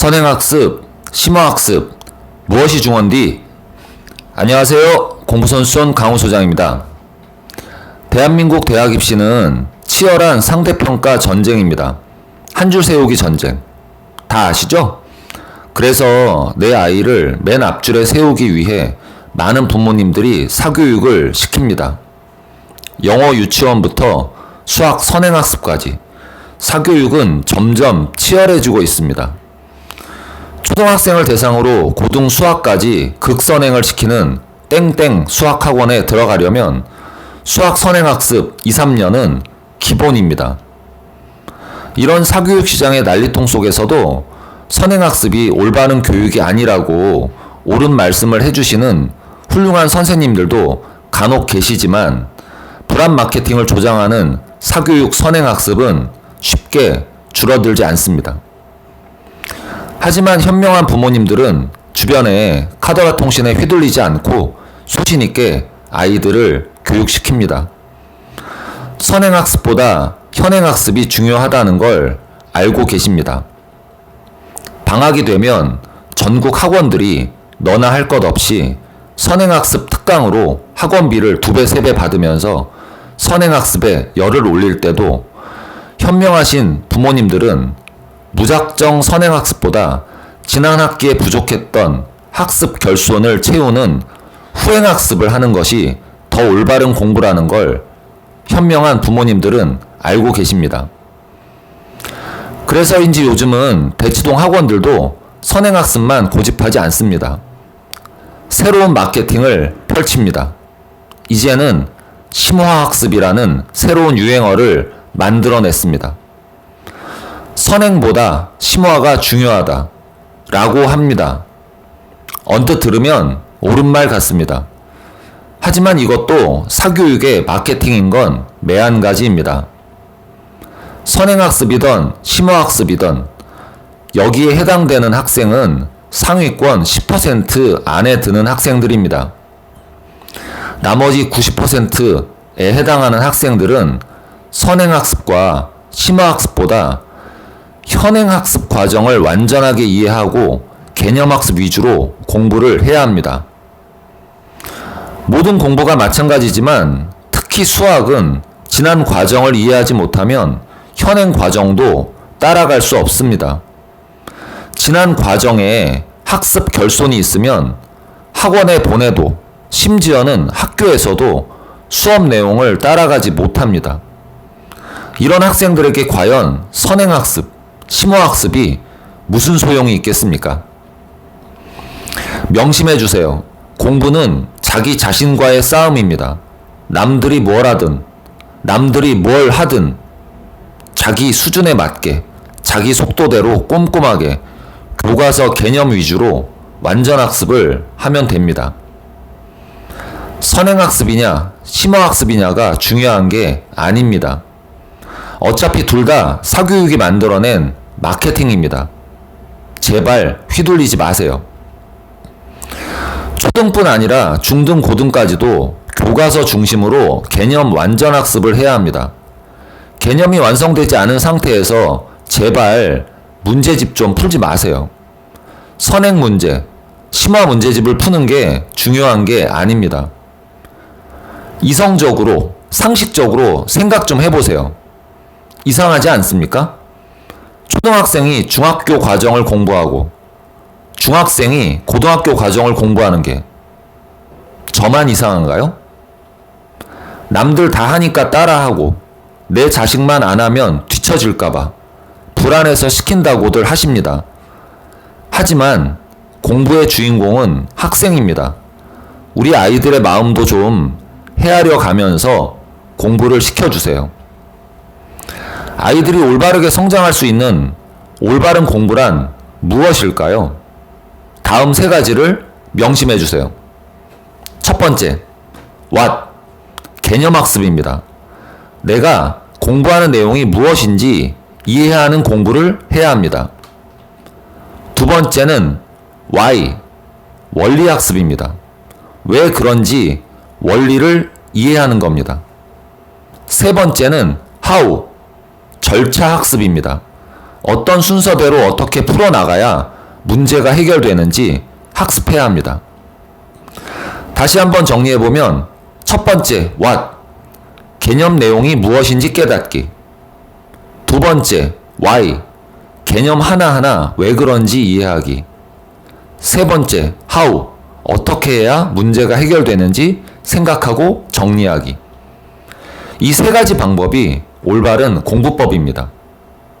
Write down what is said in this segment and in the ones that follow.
선행학습, 심화학습, 무엇이 중원디? 안녕하세요. 공부선수촌 강호 소장입니다. 대한민국 대학 입시는 치열한 상대평가 전쟁입니다. 한 줄 세우기 전쟁. 다 아시죠? 그래서 내 아이를 맨 앞줄에 세우기 위해 많은 부모님들이 사교육을 시킵니다. 영어 유치원부터 수학 선행학습까지 사교육은 점점 치열해지고 있습니다. 초등학생을 대상으로 고등 수학까지 극선행을 시키는 땡땡 수학학원에 들어가려면 수학 선행학습 2, 3년은 기본입니다. 이런 사교육 시장의 난리통 속에서도 선행학습이 올바른 교육이 아니라고 옳은 말씀을 해주시는 훌륭한 선생님들도 간혹 계시지만 불안 마케팅을 조장하는 사교육 선행학습은 쉽게 줄어들지 않습니다. 하지만 현명한 부모님들은 주변에 카더라 통신에 휘둘리지 않고 소신 있게 아이들을 교육시킵니다. 선행학습보다 현행학습이 중요하다는 걸 알고 계십니다. 방학이 되면 전국 학원들이 너나 할 것 없이 선행학습 특강으로 학원비를 두 배, 세 배 받으면서 선행학습에 열을 올릴 때도 현명하신 부모님들은 무작정 선행학습보다 지난 학기에 부족했던 학습 결손을 채우는 후행학습을 하는 것이 더 올바른 공부라는 걸 현명한 부모님들은 알고 계십니다. 그래서인지 요즘은 대치동 학원들도 선행학습만 고집하지 않습니다. 새로운 마케팅을 펼칩니다. 이제는 심화학습이라는 새로운 유행어를 만들어냈습니다. 선행보다 심화가 중요하다. 라고 합니다. 언뜻 들으면 옳은 말 같습니다. 하지만 이것도 사교육의 마케팅인 건 매한가지입니다. 선행학습이든 심화학습이든 여기에 해당되는 학생은 상위권 10% 안에 드는 학생들입니다. 나머지 90%에 해당하는 학생들은 선행학습과 심화학습보다 현행학습 과정을 완전하게 이해하고 개념학습 위주로 공부를 해야 합니다. 모든 공부가 마찬가지지만 특히 수학은 지난 과정을 이해하지 못하면 현행 과정도 따라갈 수 없습니다. 지난 과정에 학습 결손이 있으면 학원에 보내도 심지어는 학교에서도 수업 내용을 따라가지 못합니다. 이런 학생들에게 과연 선행학습, 심화학습이 무슨 소용이 있겠습니까? 명심해 주세요. 공부는 자기 자신과의 싸움입니다. 남들이 뭘 하든, 남들이 뭘 하든, 자기 수준에 맞게, 자기 속도대로 꼼꼼하게 교과서 개념 위주로 완전 학습을 하면 됩니다. 선행학습이냐, 심화학습이냐가 중요한 게 아닙니다. 어차피 둘 다 사교육이 만들어낸 마케팅입니다. 제발 휘둘리지 마세요. 초등뿐 아니라 중등, 고등까지도 교과서 중심으로 개념 완전 학습을 해야 합니다. 개념이 완성되지 않은 상태에서 제발 문제집 좀 풀지 마세요. 선행 문제, 심화 문제집을 푸는 게 중요한 게 아닙니다. 이성적으로, 상식적으로 생각 좀 해보세요. 이상하지 않습니까? 초등학생이 중학교 과정을 공부하고 중학생이 고등학교 과정을 공부하는 게 저만 이상한가요? 남들 다 하니까 따라하고 내 자식만 안 하면 뒤처질까봐 불안해서 시킨다고들 하십니다. 하지만 공부의 주인공은 학생입니다. 우리 아이들의 마음도 좀 헤아려 가면서 공부를 시켜주세요. 아이들이 올바르게 성장할 수 있는 올바른 공부란 무엇일까요? 다음 세 가지를 명심해 주세요. 첫 번째, what? 개념 학습입니다. 내가 공부하는 내용이 무엇인지 이해하는 공부를 해야 합니다. 두 번째는 why? 원리 학습입니다. 왜 그런지 원리를 이해하는 겁니다. 세 번째는 how? 절차 학습입니다. 어떤 순서대로 어떻게 풀어나가야 문제가 해결되는지 학습해야 합니다. 다시 한번 정리해보면 첫 번째, what. 개념 내용이 무엇인지 깨닫기. 두 번째, why. 개념 하나하나 왜 그런지 이해하기. 세 번째, how. 어떻게 해야 문제가 해결되는지 생각하고 정리하기. 이 세 가지 방법이 올바른 공부법입니다.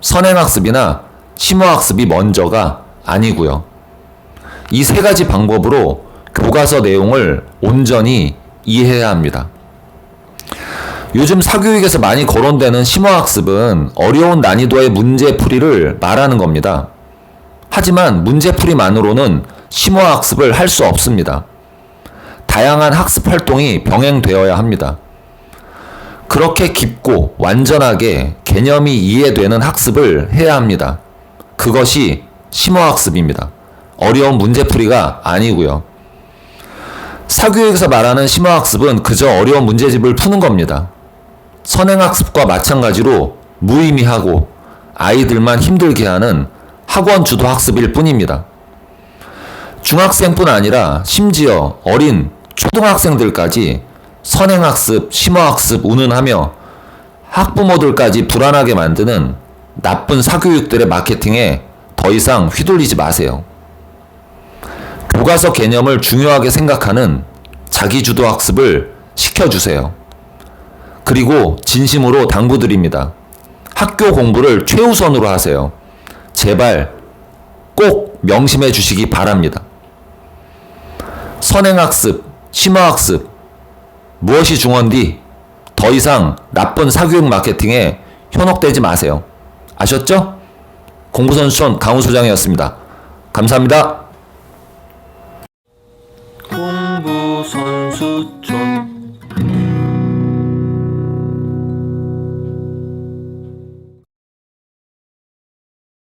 선행학습이나 심화학습이 먼저가 아니고요. 이 세 가지 방법으로 교과서 내용을 온전히 이해해야 합니다. 요즘 사교육에서 많이 거론되는 심화학습은 어려운 난이도의 문제풀이를 말하는 겁니다. 하지만 문제풀이만으로는 심화학습을 할 수 없습니다. 다양한 학습 활동이 병행되어야 합니다. 그렇게 깊고 완전하게 개념이 이해되는 학습을 해야 합니다. 그것이 심화학습입니다. 어려운 문제풀이가 아니고요. 사교육에서 말하는 심화학습은 그저 어려운 문제집을 푸는 겁니다. 선행학습과 마찬가지로 무의미하고 아이들만 힘들게 하는 학원 주도 학습일 뿐입니다. 중학생뿐 아니라 심지어 어린 초등학생들까지 선행학습, 심화학습 운운하며 학부모들까지 불안하게 만드는 나쁜 사교육들의 마케팅에 더 이상 휘둘리지 마세요. 교과서 개념을 중요하게 생각하는 자기주도 학습을 시켜주세요. 그리고 진심으로 당부드립니다. 학교 공부를 최우선으로 하세요. 제발 꼭 명심해 주시기 바랍니다. 선행학습, 심화학습, 무엇이 중원디? 더 이상 나쁜 사교육 마케팅에 현혹되지 마세요. 아셨죠? 공부선수촌 강훈 소장이었습니다. 감사합니다. 공부 선수촌